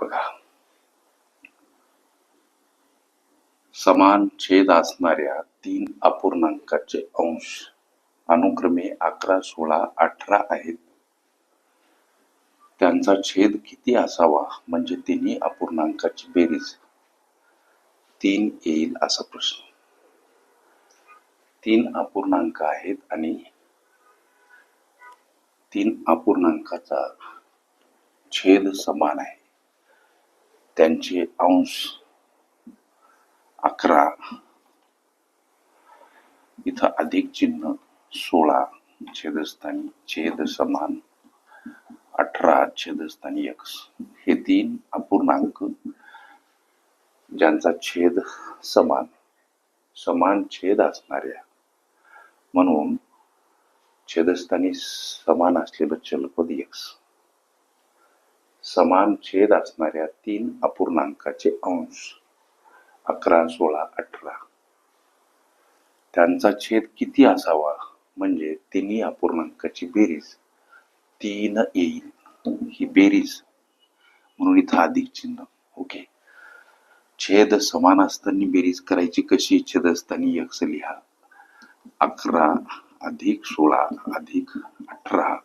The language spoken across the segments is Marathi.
बघा. समान छेद असणाऱ्या तीन अपूर्णांकाचे अंश अनुक्रमे अकरा सोळा अठरा आहेत. त्यांचा छेद किती असावा? म्हणजे तिन्ही अपूर्णांकाची बेरीज. तीन येईल असा प्रश्न. तीन अपूर्णांक आहेत आणि तीन अपूर्णांकाचा छेद समान आहे. त्यांचे अंश अकरा. इथं अधिक चिन्ह सोळा छेदस्थानी छेद समान अठरा छेदस्थानी यक्ष हे तीन अपूर्णांक ज्यांचा छेद समान समान छेद असणाऱ्या. म्हणून छेदस्थानी समान असलेलं चलपद यक्ष समान छेद असणाऱ्या तीन अपूर्णांकाचे अंश. अकरा सोळा अठरा. त्यांचा छेद किती असावा? म्हणजे तिन्ही अपूर्णांकाची बेरीज. तीन येईल. ही बेरीज. म्हणून इथं अधिक चिन्ह. ओके. छेद समान असताना बेरीज करायची कशी? छेद असताना यक्स लिहा. अकरा अधिक सोळा अधिक अठरा.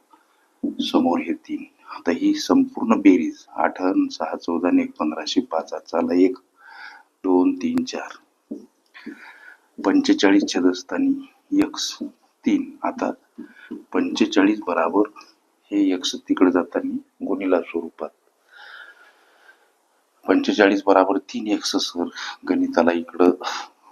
समोर हे तीन. आता ही संपूर्ण बेरीज आठ सहा चौदा आणि एक पंधराशे पाच चला एक दोन तीन चार. पंचेचाळीस छदस्थानी यक्स तीन. आता पंचेचाळीस बराबर हे यक्स तिकडे जाताना गुणिला स्वरूपात. पंचेचाळीस बराबर तीन एक्स सर गणिताला इकडं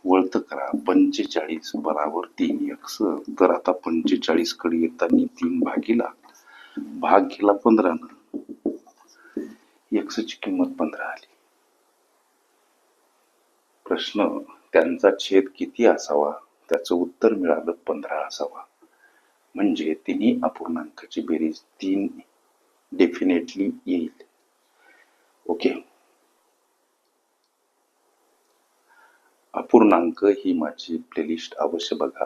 वळत करा. पंचेचाळीस बराबर तीन एक्स तर आता पंचेचाळीसकडे येताना तीन भागीला भाग केला पंधरा एक्सची किंमत पंधरा आली. प्रश्न त्यांचा छेद किती असावा? त्याचं उत्तर मिळालं पंधरा असावा. म्हणजे तिन्ही अपूर्णांकाची बेरीज तीन डेफिनेटली येईल. ओके. अपूर्णांक ही माझी प्लेलिस्ट अवश्य बघा.